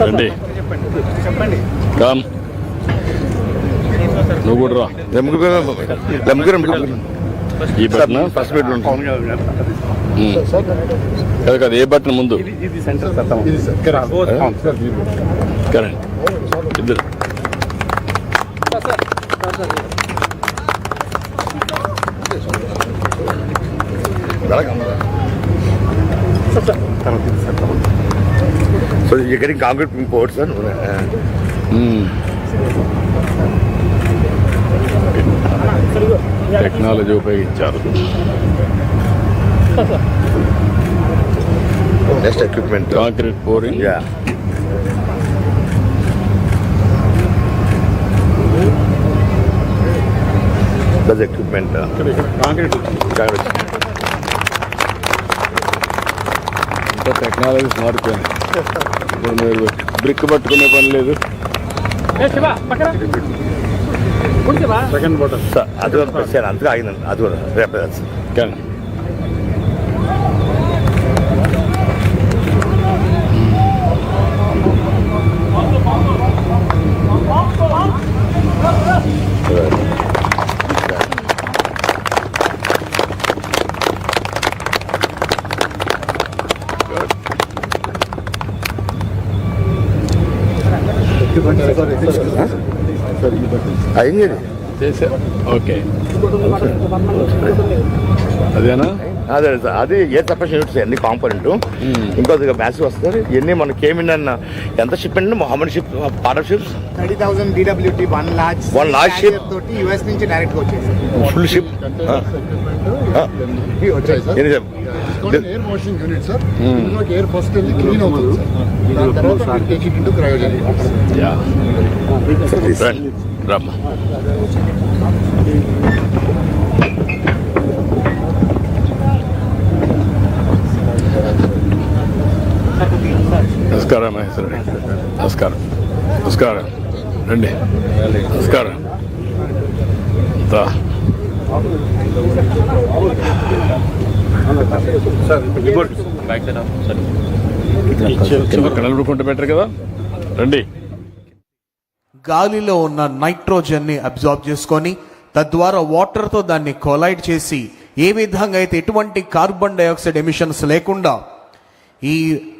రండి. కామ్ నువ్వు కూడా రా. ఈ బటన్ ఫస్ట్ బెడ్ కాదు కాదు ఏ బటన్ ముందు? సార్ సార్ కరెంట్ ఇద్దరు. ఇది సత్తం So you're getting టెక్నాలజీ ఉపయోగించారు Next equipment. Concrete pouring equipment. Uh, concrete. ఇంకా టెక్నాలజీస్ మారిపోయింది ఇప్పుడు మీరు బ్రిక్ పట్టుకునే పని లేదు సెకండ్ Sir, అది కూడా సార్ అంతగా ఆగిందండి అది కూడా రేపు కానీ అయింది. చేసా ఓకే. అదేనా? అదే సార్ అది ఏ తప్ప యూనిట్స్ అన్ని కాంపోనెంట్ ఇంకొద్దిగా మ్యాథ్స్ వస్తారు ఇవన్నీ మన కేమిన్ అన్న ఎంత షిప్ అండి? హమన్ ship part ships thirty thousand DWT one large One large ship. తోటి యుఎస్ నుంచి డైరెక్ట్ వచ్చేసి ఫుల్ షిప్ వచ్చాయి ఎన్ని ఎయిర్ వాషింగ్ యూనిట్ సార్. ఇందులోకి ఎయిర్ ఫస్ట్ వెళ్ళి క్లీన్ అవుతుంది సార్. దాని తర్వాత టేక్ ఇట్ ఇంటూ క్రయోజన్ రమ్మా నమస్కారం మహేశ్వర నమస్కారం. నమస్కారం. రండి. నమస్కారం. అంతా బెటర్ కదా రండి గాలిలో ఉన్న నైట్రోజన్ని అబ్జార్బ్ చేసుకొని తద్వారా వాటర్తో దాన్ని కొలైడ్ చేసి ఏ విధంగా అయితే ఎటువంటి కార్బన్ డైఆక్సైడ్ ఎమిషన్స్ లేకుండా ఈ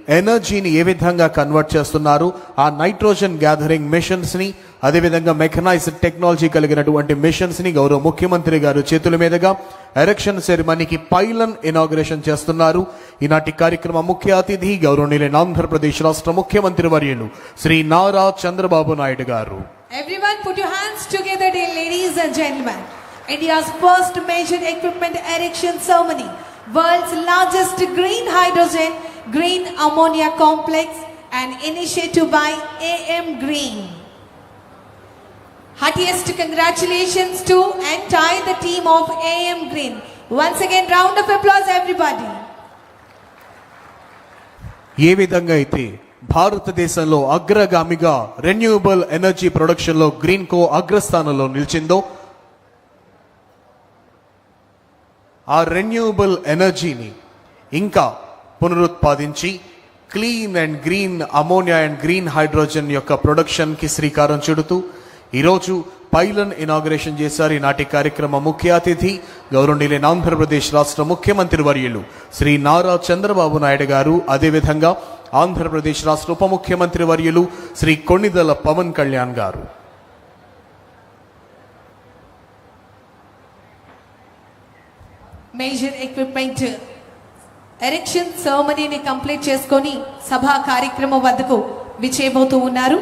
ఎనర్జీని ఏ విధంగా కన్వర్ట్ చేస్తున్నారు ఆ నైట్రోజన్ గ్యాదరింగ్ మిషన్స్ని అదేవిధంగా మెకనైజ్డ్ టెక్నాలజీ కలిగినటువంటి మిషన్స్ని గౌరవ ముఖ్యమంత్రి గారు చేతుల మీదుగా ఎరక్షన్ సెరమనీకి పైలన్ ఇనాగ్రేషన్ చేస్తున్నారు ఈనాటి కార్యక్రమ ముఖ్య అతిథి గౌరవనీయులైన ఆంధ్రప్రదేశ్ రాష్ట్ర ముఖ్యమంత్రి వర్యులు శ్రీ నారా చంద్రబాబు నాయుడు గారు Everyone put your hands together, dear ladies and gentlemen. India's first major equipment erection ceremony, world's largest green hydrogen, green ammonia complex, and initiative by AM Green. Heartiest congratulations to entire the team of AM Green. Once again, round of applause, everybody. ఏ విధంగా అయితే భారతదేశంలో అగ్రగామిగా renewable energy ప్రొడక్షన్లో green కో అగ్రస్థానంలో నిలిచిందో ఆ renewable ఎనర్జీని ఇంకా పునరుత్పాదించి clean and green ammonia and green hydrogen యొక్క ప్రొడక్షన్కి శ్రీకారం చుడుతూ ఈరోజు పైలన్ ఇనాగ్రేషన్ చేశారు. ఈనాటి కార్యక్రమ ముఖ్య అతిథి గౌరవనీయులైన ఆంధ్రప్రదేశ్ రాష్ట్ర ముఖ్యమంత్రి వర్యులు శ్రీ నారా చంద్రబాబు నాయుడు గారు అదేవిధంగా ఆంధ్రప్రదేశ్ రాష్ట్ర ఉప ముఖ్యమంత్రి వర్యులు శ్రీ కొణిదల పవన్ కళ్యాణ్ గారు. మేజర్ ఎక్విప్మెంట్ ఎరెక్షన్ సెరమనీని కంప్లీట్ చేసుకొని సభా కార్యక్రమం వద్దకు విచేయబోతూ ఉన్నారు.